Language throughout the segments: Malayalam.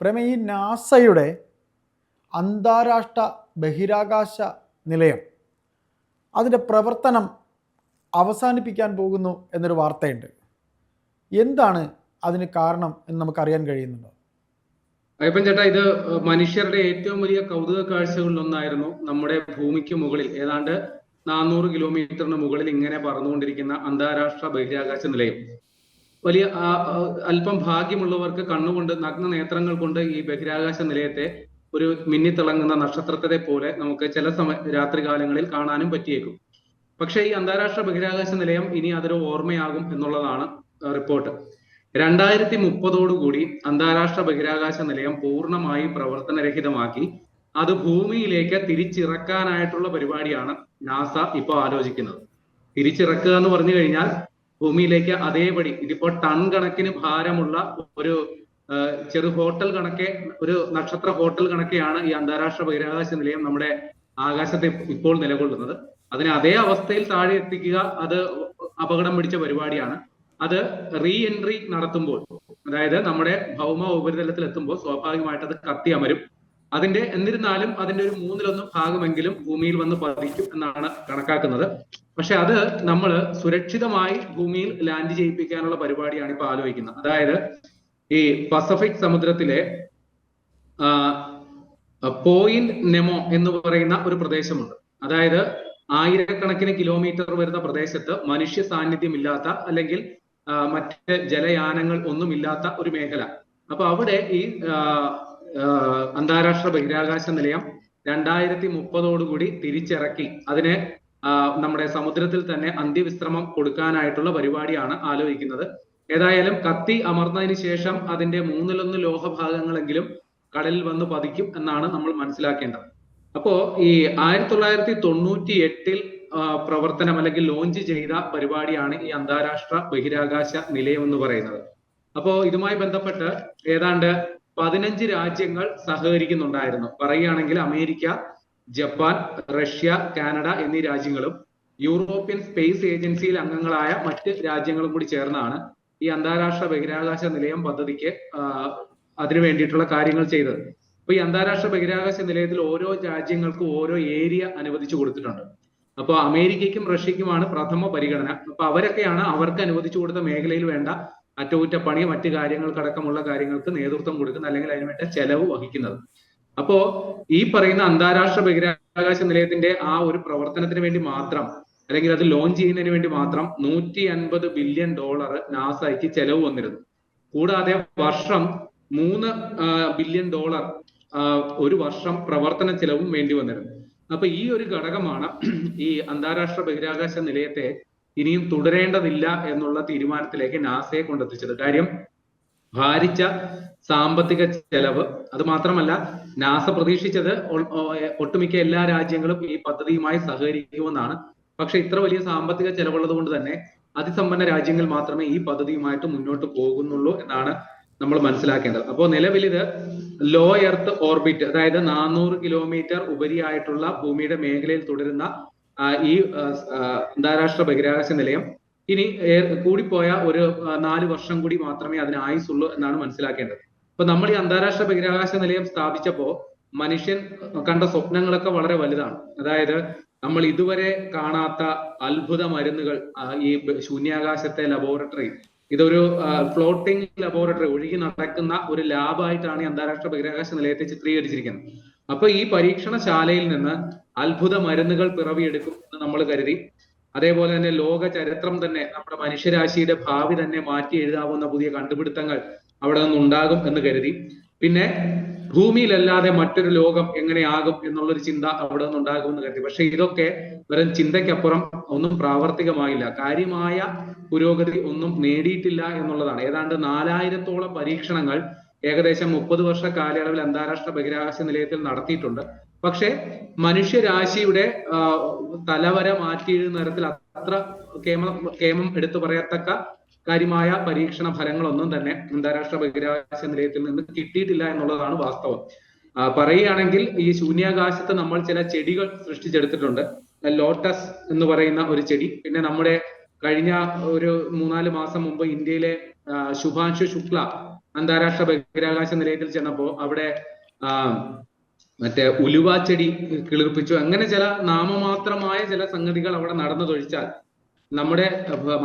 പ്രേമ ഈ നാസയുടെ അന്താരാഷ്ട്ര ബഹിരാകാശ നിലയം അതിന്റെ പ്രവർത്തനം അവസാനിപ്പിക്കാൻ പോകുന്നു എന്നൊരു വാർത്തയുണ്ട്. എന്താണ് അതിന് കാരണം എന്ന് നമുക്കറിയാൻ കഴിയുന്നുണ്ടോ? അയ്യപ്പൻ ചേട്ടാ ഇത് മനുഷ്യരുടെ ഏറ്റവും വലിയ കൗതുക കാഴ്ചകളിൽ ഒന്നായിരുന്നു നമ്മുടെ ഭൂമിക്ക് മുകളിൽ. ഏതാണ്ട് നാനൂറ് കിലോമീറ്ററിന് മുകളിൽ ഇങ്ങനെ പറന്നുകൊണ്ടിരിക്കുന്ന അന്താരാഷ്ട്ര ബഹിരാകാശ നിലയം. വലിയ അല്പം ഭാഗ്യമുള്ളവർക്ക് കണ്ണുകൊണ്ട് നഗ്ന നേത്രങ്ങൾ കൊണ്ട് ഈ ബഹിരാകാശ നിലയത്തെ ഒരു മിന്നിത്തിളങ്ങുന്ന നക്ഷത്രത്തെ പോലെ നമുക്ക് ചില സമയ രാത്രികാലങ്ങളിൽ കാണാനും പറ്റിയേക്കും. പക്ഷേ ഈ അന്താരാഷ്ട്ര ബഹിരാകാശ നിലയം ഇനി അതൊരു ഓർമ്മയാകും എന്നുള്ളതാണ് റിപ്പോർട്ട്. രണ്ടായിരത്തി മുപ്പതോടുകൂടി അന്താരാഷ്ട്ര ബഹിരാകാശ നിലയം പൂർണമായി പ്രവർത്തനരഹിതമാക്കി. അത് ഭൂമിയിലേക്ക് തിരിച്ചിറക്കാനായിട്ടുള്ള പരിപാടിയാണ് നാസ ഇപ്പോൾ ആലോചിക്കുന്നത്. തിരിച്ചിറക്കുക എന്ന് പറഞ്ഞു കഴിഞ്ഞാൽ ഭൂമിയിലേക്ക് അതേപടി ഇതിപ്പോ ടൺ കണക്കിന് ഭാരമുള്ള ഒരു ചെറു ഹോട്ടൽ കണക്കെ ഒരു നക്ഷത്ര ഹോട്ടൽ കണക്കെയാണ് ഈ അന്താരാഷ്ട്ര ബഹിരാകാശ നിലയം നമ്മുടെ ആകാശത്തെ ഇപ്പോൾ നിലകൊള്ളുന്നത്. അതിനെ അതേ അവസ്ഥയിൽ താഴെ എത്തിക്കുക അത് അപകടം പിടിച്ച പരിപാടിയാണ്. അത് റീ എൻട്രി നടത്തുമ്പോൾ അതായത് നമ്മുടെ ഭൗമ ഉപരിതലത്തിൽ എത്തുമ്പോൾ സ്വാഭാവികമായിട്ട് അത് കത്തി അമരും അതിന്റെ എന്നിരുന്നാലും അതിന്റെ ഒരു മൂന്നിലൊന്ന് ഭാഗമെങ്കിലും ഭൂമിയിൽ വന്ന് പതിക്കും എന്നാണ് കണക്കാക്കുന്നത്. പക്ഷെ അത് നമ്മൾ സുരക്ഷിതമായി ഭൂമിയിൽ ലാൻഡ് ചെയ്യിപ്പിക്കാനുള്ള പരിപാടിയാണ് ഇപ്പൊ ആലോചിക്കുന്നത്. അതായത് ഈ പസഫിക് സമുദ്രത്തിലെ പോയിന്റ് നെമോ എന്ന് പറയുന്ന ഒരു പ്രദേശമുണ്ട്. അതായത് ആയിരക്കണക്കിന് കിലോമീറ്റർ വരുന്ന പ്രദേശത്ത് മനുഷ്യ സാന്നിധ്യമില്ലാത്ത അല്ലെങ്കിൽ മറ്റ് ജലയാനങ്ങൾ ഒന്നുമില്ലാത്ത ഒരു മേഖല. അപ്പൊ അവിടെ ഈ അന്താരാഷ്ട്ര ബഹിരാകാശ നിലയം രണ്ടായിരത്തി മുപ്പതോടുകൂടി തിരിച്ചിറക്കി. അതിനെ നമ്മുടെ സമുദ്രത്തിൽ തന്നെ അന്ത്യവിശ്രമം കൊടുക്കാനായിട്ടുള്ള പരിപാടിയാണ് ആലോചിക്കുന്നത്. ഏതായാലും കത്തി അമർന്നതിന് ശേഷം അതിന്റെ മൂന്നിലൊന്ന് ലോഹഭാഗങ്ങളെങ്കിലും കടലിൽ വന്ന് പതിക്കും എന്നാണ് നമ്മൾ മനസ്സിലാക്കേണ്ടത്. അപ്പോ ഈ ആയിരത്തി തൊള്ളായിരത്തി തൊണ്ണൂറ്റി എട്ടിൽ പ്രവർത്തനം അല്ലെങ്കിൽ ലോഞ്ച് ചെയ്ത പരിപാടിയാണ് ഈ അന്താരാഷ്ട്ര ബഹിരാകാശ നിലയം എന്ന് പറയുന്നത്. അപ്പോ ഇതുമായി ബന്ധപ്പെട്ട് ഏതാണ്ട് പതിനഞ്ച് രാജ്യങ്ങൾ സഹകരിക്കുന്നുണ്ടായിരുന്നു. പറയുകയാണെങ്കിൽ അമേരിക്ക ജപ്പാൻ റഷ്യ കാനഡ എന്നീ രാജ്യങ്ങളും യൂറോപ്യൻ സ്പേസ് ഏജൻസിയിൽ അംഗങ്ങളായ മറ്റ് രാജ്യങ്ങളും കൂടി ചേർന്നാണ് ഈ അന്താരാഷ്ട്ര ബഹിരാകാശ നിലയം പദ്ധതിക്ക് അതിനു വേണ്ടിയിട്ടുള്ള കാര്യങ്ങൾ ചെയ്തത്. അപ്പൊ ഈ അന്താരാഷ്ട്ര ബഹിരാകാശ നിലയത്തിൽ ഓരോ രാജ്യങ്ങൾക്കും ഓരോ ഏരിയ അനുവദിച്ചു കൊടുത്തിട്ടുണ്ട്. അപ്പോൾ അമേരിക്കയ്ക്കും റഷ്യക്കുമാണ് പ്രഥമ പരിഗണന. അപ്പൊ അവരൊക്കെയാണ് അവർക്ക് അനുവദിച്ചു കൊടുത്ത മേഖലയിൽ വേണ്ട അറ്റകുറ്റപ്പണി മറ്റു കാര്യങ്ങൾക്കടക്കമുള്ള കാര്യങ്ങൾക്ക് നേതൃത്വം കൊടുക്കുന്ന അല്ലെങ്കിൽ അതിന് വേണ്ട ചെലവ് വഹിക്കുന്നത്. അപ്പോ ഈ പറയുന്ന അന്താരാഷ്ട്ര ബഹിരാകാശ നിലയത്തിന്റെ ആ ഒരു പ്രവർത്തനത്തിന് വേണ്ടി മാത്രം അല്ലെങ്കിൽ അത് ലോഞ്ച് ചെയ്യുന്നതിന് വേണ്ടി മാത്രം നൂറ്റി അൻപത് ബില്യൺ ഡോളർ നാസയ്ക്ക് ചെലവ് വന്നിരുന്നു. കൂടാതെ വർഷം മൂന്ന് ബില്യൺ ഡോളർ ഒരു വർഷം പ്രവർത്തന ചെലവും വേണ്ടി വന്നിരുന്നു. അപ്പൊ ഈ ഒരു ഘടകമാണ് ഈ അന്താരാഷ്ട്ര ബഹിരാകാശ നിലയത്തെ ഇനിയും തുടരേണ്ടതില്ല എന്നുള്ള തീരുമാനത്തിലേക്ക് നാസയെ കൊണ്ടെത്തിച്ചത്. കാര്യം ഭാരിച്ച സാമ്പത്തിക ചെലവ് അത് മാത്രമല്ല നാസ പ്രതീക്ഷിച്ചത് ഒട്ടുമിക്ക എല്ലാ രാജ്യങ്ങളും ഈ പദ്ധതിയുമായി സഹകരിക്കുമെന്നാണ്. പക്ഷെ ഇത്ര വലിയ സാമ്പത്തിക ചെലവുള്ളത് കൊണ്ട് തന്നെ അതിസമ്പന്ന രാജ്യങ്ങൾ മാത്രമേ ഈ പദ്ധതിയുമായിട്ട് മുന്നോട്ട് പോകുന്നുള്ളൂ എന്നാണ് നമ്മൾ മനസ്സിലാക്കേണ്ടത്. അപ്പോൾ നിലവിൽ ഇത് ലോ എർത്ത് ഓർബിറ്റ് അതായത് നാനൂറ് കിലോമീറ്റർ ഉപരിയായിട്ടുള്ള ഭൂമിയുടെ മേഖലയിൽ തുടരുന്ന ഈ അന്താരാഷ്ട്ര ബഹിരാകാശ നിലയം ഇനി കൂടിപ്പോയ ഒരു നാല് വർഷം കൂടി മാത്രമേ അതിന് ആയുസുള്ളൂ എന്നാണ് മനസ്സിലാക്കേണ്ടത്. അപ്പൊ നമ്മൾ ഈ അന്താരാഷ്ട്ര ബഹിരാകാശ നിലയം സ്ഥാപിച്ചപ്പോ മനുഷ്യൻ കണ്ട സ്വപ്നങ്ങളൊക്കെ വളരെ വലുതാണ്. അതായത് നമ്മൾ ഇതുവരെ കാണാത്ത അത്ഭുത മരുന്നുകൾ ഈ ശൂന്യാകാശത്തെ ലബോറട്ടറി ഇതൊരു ഫ്ലോട്ടിംഗ് ലബോറട്ടറി ഒഴുകി നടക്കുന്ന ഒരു ലാബായിട്ടാണ് അന്താരാഷ്ട്ര ബഹിരാകാശ നിലയത്തെ ചിത്രീകരിച്ചിരിക്കുന്നത്. അപ്പൊ ഈ പരീക്ഷണശാലയിൽ നിന്ന് അത്ഭുത മരുന്നുകൾ പിറവിയെടുക്കും എന്ന് നമ്മൾ കരുതി. അതേപോലെ തന്നെ ലോക ചരിത്രം തന്നെ നമ്മുടെ മനുഷ്യരാശിയുടെ ഭാവി തന്നെ മാറ്റി എഴുതാവുന്ന പുതിയ കണ്ടുപിടുത്തങ്ങൾ അവിടെ നിന്ന് ഉണ്ടാകും എന്ന് കരുതി. പിന്നെ ഭൂമിയിലല്ലാതെ മറ്റൊരു ലോകം എങ്ങനെയാകും എന്നുള്ളൊരു ചിന്ത അവിടെ നിന്ന് ഉണ്ടാകും എന്ന് കരുതി. പക്ഷെ ഇതൊക്കെ വെറും ചിന്തയ്ക്കപ്പുറം ഒന്നും പ്രാവർത്തികമായില്ല. കാര്യമായ പുരോഗതി ഒന്നും നേടിയിട്ടില്ല എന്നുള്ളതാണ്. ഏതാണ്ട് നാലായിരത്തോളം പരീക്ഷണങ്ങൾ ഏകദേശം മുപ്പത് വർഷ കാലയളവിൽ അന്താരാഷ്ട്ര ബഹിരാകാശ നിലയത്തിൽ നടത്തിയിട്ടുണ്ട്. പക്ഷെ മനുഷ്യരാശിയുടെ തലവര മാറ്റിയിരുന്ന തരത്തിൽ അത്ര കേമം കേമം എടുത്തു പറയത്തക്ക കാര്യമായ പരീക്ഷണ ഫലങ്ങളൊന്നും തന്നെ അന്താരാഷ്ട്ര ബഹിരാകാശ നിലയത്തിൽ നിന്ന് കിട്ടിയിട്ടില്ല എന്നുള്ളതാണ് വാസ്തവം. പറയുകയാണെങ്കിൽ ഈ ശൂന്യാകാശത്ത് നമ്മൾ ചില ചെടികൾ സൃഷ്ടിച്ചെടുത്തിട്ടുണ്ട്. ലോട്ടസ് എന്ന് പറയുന്ന ഒരു ചെടി. പിന്നെ നമ്മുടെ കഴിഞ്ഞ ഒരു മൂന്നാൽ മാസം മുമ്പ് ഇന്ത്യയിലെ ശുഭാൻഷു ശുക്ല അന്താരാഷ്ട്ര ബഹിരാകാശ നിലയത്തിൽ ചെന്നപ്പോ അവിടെ മറ്റേ ഉലുവാച്ചെടി കിളിർപ്പിച്ചു. അങ്ങനെ ചില നാമമാത്രമായ ചില സംഗതികൾ അവിടെ നടന്നതൊഴിച്ചാൽ നമ്മുടെ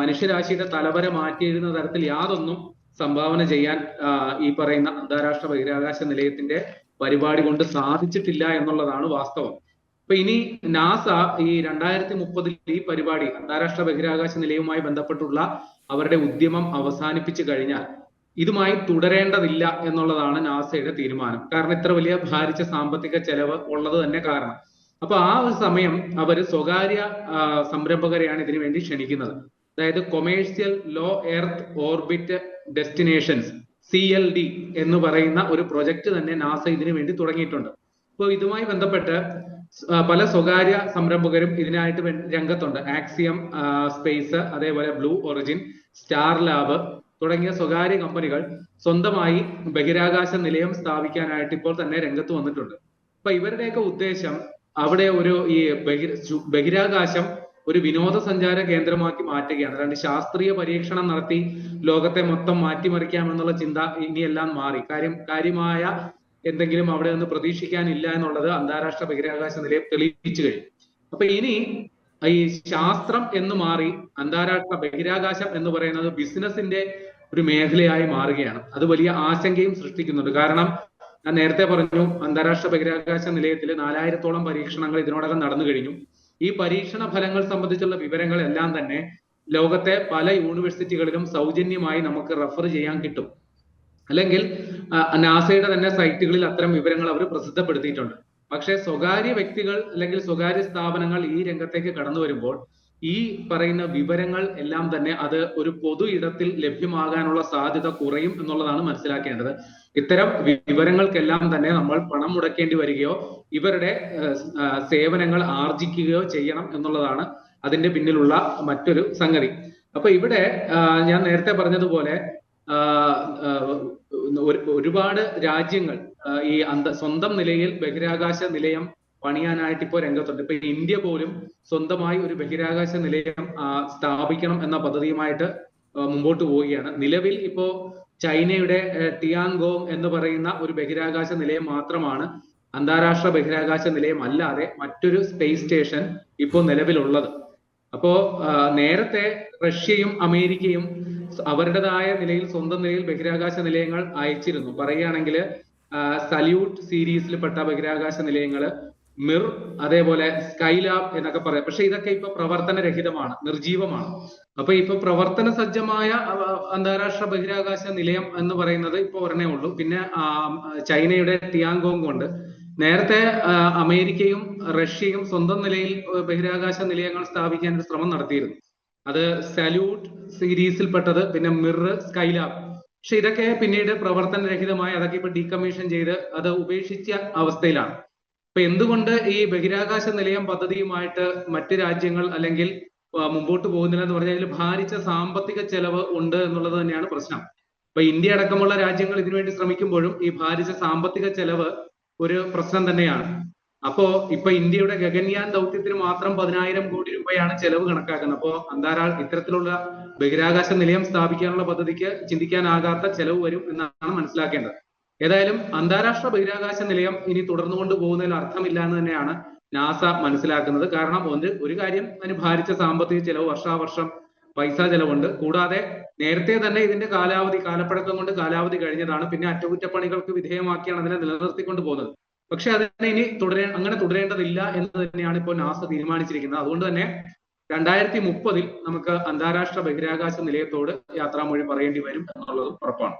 മനുഷ്യരാശിയുടെ തലവര മാറ്റിയിരുന്ന തരത്തിൽ യാതൊന്നും സംഭാവന ചെയ്യാൻ ഈ പറയുന്ന അന്താരാഷ്ട്ര ബഹിരാകാശ നിലയത്തിന്റെ പരിപാടി കൊണ്ട് സാധിച്ചിട്ടില്ല എന്നുള്ളതാണ് വാസ്തവം. അപ്പൊ ഇനി നാസ ഈ രണ്ടായിരത്തി മുപ്പതിൽ ഈ പരിപാടി അന്താരാഷ്ട്ര ബഹിരാകാശ നിലയവുമായി ബന്ധപ്പെട്ടുള്ള അവരുടെ ഉദ്യമം അവസാനിപ്പിച്ചു കഴിഞ്ഞാൽ ഇതുമായി തുടരേണ്ടതില്ല എന്നുള്ളതാണ് നാസയുടെ തീരുമാനം. കാരണം ഇത്ര വലിയ ഭാരിച്ച സാമ്പത്തിക ചെലവ് ഉള്ളത് തന്നെ കാരണം. അപ്പൊ ആ ഒരു സമയം അവർ സ്വകാര്യ സംരംഭകരെയാണ് ഇതിനു വേണ്ടി ക്ഷണിക്കുന്നത്. അതായത് commercial low earth orbit destinations C L D എന്ന് പറയുന്ന ഒരു പ്രൊജക്ട് തന്നെ നാസ ഇതിനു വേണ്ടി തുടങ്ങിയിട്ടുണ്ട്. അപ്പോൾ ഇതുമായി ബന്ധപ്പെട്ട് പല സ്വകാര്യ സംരംഭകരും ഇതിനായിട്ട് രംഗത്തുണ്ട്. ആക്സിയം സ്പേസ് അതേപോലെ ബ്ലൂ ഒറിജിൻ സ്റ്റാർ ലാബ് തുടങ്ങിയ സ്വകാര്യ കമ്പനികൾ സ്വന്തമായി ബഹിരാകാശ നിലയം സ്ഥാപിക്കാനായിട്ട് ഇപ്പോൾ തന്നെ രംഗത്ത് വന്നിട്ടുണ്ട്. അപ്പൊ ഇവരുടെയൊക്കെ ഉദ്ദേശം അവിടെ ഒരു ഈ ബഹിരാകാശം ഒരു വിനോദസഞ്ചാര കേന്ദ്രമാക്കി മാറ്റുകയാണ്. അല്ലാണ്ട് ശാസ്ത്രീയ പരീക്ഷണം നടത്തി ലോകത്തെ മൊത്തം മാറ്റിമറിക്കാം എന്നുള്ള ചിന്ത ഇനിയെല്ലാം മാറി. കാര്യം കാര്യമായ എന്തെങ്കിലും അവിടെ നിന്ന് പ്രതീക്ഷിക്കാനില്ല എന്നുള്ളത് അന്താരാഷ്ട്ര ബഹിരാകാശ നിലയം തെളിയിച്ചു കഴിഞ്ഞു. അപ്പൊ ഇനി ഈ ശാസ്ത്രം എന്ന് മാറി അന്താരാഷ്ട്ര ബഹിരാകാശം എന്ന് പറയുന്നത് ബിസിനസിന്റെ ഒരു മേഖലയായി മാറുകയാണ്. അത് വലിയ ആശങ്കയും സൃഷ്ടിക്കുന്നുണ്ട്. കാരണം ഞാൻ നേരത്തെ പറഞ്ഞു അന്താരാഷ്ട്ര ബഹിരാകാശ നിലയത്തിൽ നാലായിരത്തോളം പരീക്ഷണങ്ങൾ ഇതിനോടകം നടന്നു കഴിഞ്ഞു. ഈ പരീക്ഷണ ഫലങ്ങൾ സംബന്ധിച്ചുള്ള വിവരങ്ങൾ എല്ലാം തന്നെ ലോകത്തെ പല യൂണിവേഴ്സിറ്റികളിലും സൗജന്യമായി നമുക്ക് റെഫർ ചെയ്യാൻ കിട്ടും. അല്ലെങ്കിൽ നാസയുടെ തന്നെ സൈറ്റുകളിൽ അത്തരം വിവരങ്ങൾ അവർ പ്രസിദ്ധപ്പെടുത്തിയിട്ടുണ്ട്. പക്ഷേ സ്വകാര്യ വ്യക്തികൾ അല്ലെങ്കിൽ സ്വകാര്യ സ്ഥാപനങ്ങൾ ഈ രംഗത്തേക്ക് കടന്നു വരുമ്പോൾ ഈ പറയുന്ന വിവരങ്ങൾ എല്ലാം തന്നെ അത് ഒരു പൊതു ഇടത്തിൽ ലഭ്യമാകാനുള്ള സാധ്യത കുറയും എന്നുള്ളതാണ് മനസ്സിലാക്കേണ്ടത്. ഇത്തരം വിവരങ്ങൾക്കെല്ലാം തന്നെ നമ്മൾ പണം മുടക്കേണ്ടി വരികയോ ഇവരുടെ സേവനങ്ങൾ ആർജിക്കുകയോ ചെയ്യണം എന്നുള്ളതാണ് അതിന്റെ പിന്നിലുള്ള മറ്റൊരു സംഗതി. അപ്പൊ ഇവിടെ ഞാൻ നേരത്തെ പറഞ്ഞതുപോലെ ഒരുപാട് രാജ്യങ്ങൾ ഈ അന്ത സ്വന്തം നിലയിൽ ബഹിരാകാശ നിലയം പണിയാനായിട്ട് ഇപ്പോൾ രംഗത്തുണ്ട്. ഇപ്പൊ ഇന്ത്യ പോലും സ്വന്തമായി ഒരു ബഹിരാകാശ നിലയം സ്ഥാപിക്കണം എന്ന പദ്ധതിയുമായിട്ട് മുമ്പോട്ട് പോവുകയാണ്. നിലവിൽ ഇപ്പോ ചൈനയുടെ ടിയാങ്കോങ് എന്ന് പറയുന്ന ഒരു ബഹിരാകാശ നിലയം മാത്രമാണ് അന്താരാഷ്ട്ര ബഹിരാകാശ നിലയം അല്ലാതെ മറ്റൊരു സ്പേസ് സ്റ്റേഷൻ ഇപ്പോൾ നിലവിലുള്ളത്. അപ്പോ നേരത്തെ റഷ്യയും അമേരിക്കയും അവരുടേതായ നിലയിൽ സ്വന്തം നിലയിൽ ബഹിരാകാശ നിലയങ്ങൾ അയച്ചിരുന്നു. പറയുകയാണെങ്കിൽ സല്യൂട്ട് സീരീസിൽപ്പെട്ട ബഹിരാകാശ നിലയങ്ങൾ മിർ അതേപോലെ സ്കൈലാബ് എന്നൊക്കെ പറയാം. പക്ഷെ ഇതൊക്കെ ഇപ്പൊ പ്രവർത്തനരഹിതമാണ് നിർജീവമാണ്. അപ്പൊ ഇപ്പൊ പ്രവർത്തന സജ്ജമായ അന്താരാഷ്ട്ര ബഹിരാകാശ നിലയം എന്ന് പറയുന്നത് ഇപ്പൊ ഒരെണ്ണേ ഉള്ളൂ. പിന്നെ ചൈനയുടെ ടിയാങ്കോങ് ഉണ്ട് നേരത്തെ അമേരിക്കയും റഷ്യയും സ്വന്തം നിലയിൽ ബഹിരാകാശ നിലയങ്ങൾ സ്ഥാപിക്കാൻ ഒരു ശ്രമം നടത്തിയിരുന്നു. അത് സല്യൂട്ട് സീരീസിൽപ്പെട്ടത് പിന്നെ മിർ സ്കൈലാബ്. പക്ഷെ ഇതൊക്കെ പിന്നീട് പ്രവർത്തനരഹിതമായി അതൊക്കെ ഇപ്പൊ ഡീകമ്മീഷൻ ചെയ്ത് അത് ഉപേക്ഷിച്ച അവസ്ഥയിലാണ്. അപ്പൊ എന്തുകൊണ്ട് ഈ ബഹിരാകാശ നിലയം പദ്ധതിയുമായിട്ട് മറ്റ് രാജ്യങ്ങൾ അല്ലെങ്കിൽ മുമ്പോട്ട് പോകുന്നില്ല എന്ന് പറഞ്ഞാൽ ഭാരിച്ച സാമ്പത്തിക ചെലവ് ഉണ്ട് എന്നുള്ളത് തന്നെയാണ് പ്രശ്നം. ഇപ്പൊ ഇന്ത്യ അടക്കമുള്ള രാജ്യങ്ങൾ ഇതിനുവേണ്ടി ശ്രമിക്കുമ്പോഴും ഈ ഭാരിച്ച സാമ്പത്തിക ചെലവ് ഒരു പ്രശ്നം തന്നെയാണ്. അപ്പോ ഇപ്പൊ ഇന്ത്യയുടെ ഗഗൻയാൻ ദൗത്യത്തിന് മാത്രം പതിനായിരം കോടി രൂപയാണ് ചെലവ് കണക്കാക്കുന്നത്. അപ്പോ അന്താരാഷ്ട്ര ഇത്തരത്തിലുള്ള ബഹിരാകാശ നിലയം സ്ഥാപിക്കാനുള്ള പദ്ധതിക്ക് ചിന്തിക്കാനാകാത്ത ചെലവ് വരും എന്നാണ് മനസ്സിലാക്കേണ്ടത്. ഏതായാലും അന്താരാഷ്ട്ര ബഹിരാകാശ നിലയം ഇനി തുടർന്നു കൊണ്ടുപോകുന്നതിൽ അർത്ഥമില്ല എന്ന് തന്നെയാണ് നാസ മനസ്സിലാക്കുന്നത്. കാരണം ഒന്ന് ഒരു കാര്യം അതിന് ഭാരിച്ച സാമ്പത്തിക ചെലവ് വർഷാവർഷം പൈസ ചെലവുണ്ട്. കൂടാതെ നേരത്തെ തന്നെ ഇതിന്റെ കാലാവധി കാലപ്പഴക്കം കൊണ്ട് കാലാവധി കഴിഞ്ഞതാണ്. പിന്നെ അറ്റകുറ്റപ്പണികൾക്ക് വിധേയമാക്കിയാണ് അതിനെ നിലനിർത്തിക്കൊണ്ട് പോകുന്നത്. പക്ഷെ അതിനെ ഇനി തുടരേ അങ്ങനെ തുടരേണ്ടതില്ല എന്ന് തന്നെയാണ് ഇപ്പോൾ നാസ തീരുമാനിച്ചിരിക്കുന്നത്. അതുകൊണ്ട് തന്നെ രണ്ടായിരത്തി മുപ്പതിൽ നമുക്ക് അന്താരാഷ്ട്ര ബഹിരാകാശ നിലയത്തോട് യാത്രാമൊഴി പറയേണ്ടി വരും എന്നുള്ളത് ഉറപ്പാണ്.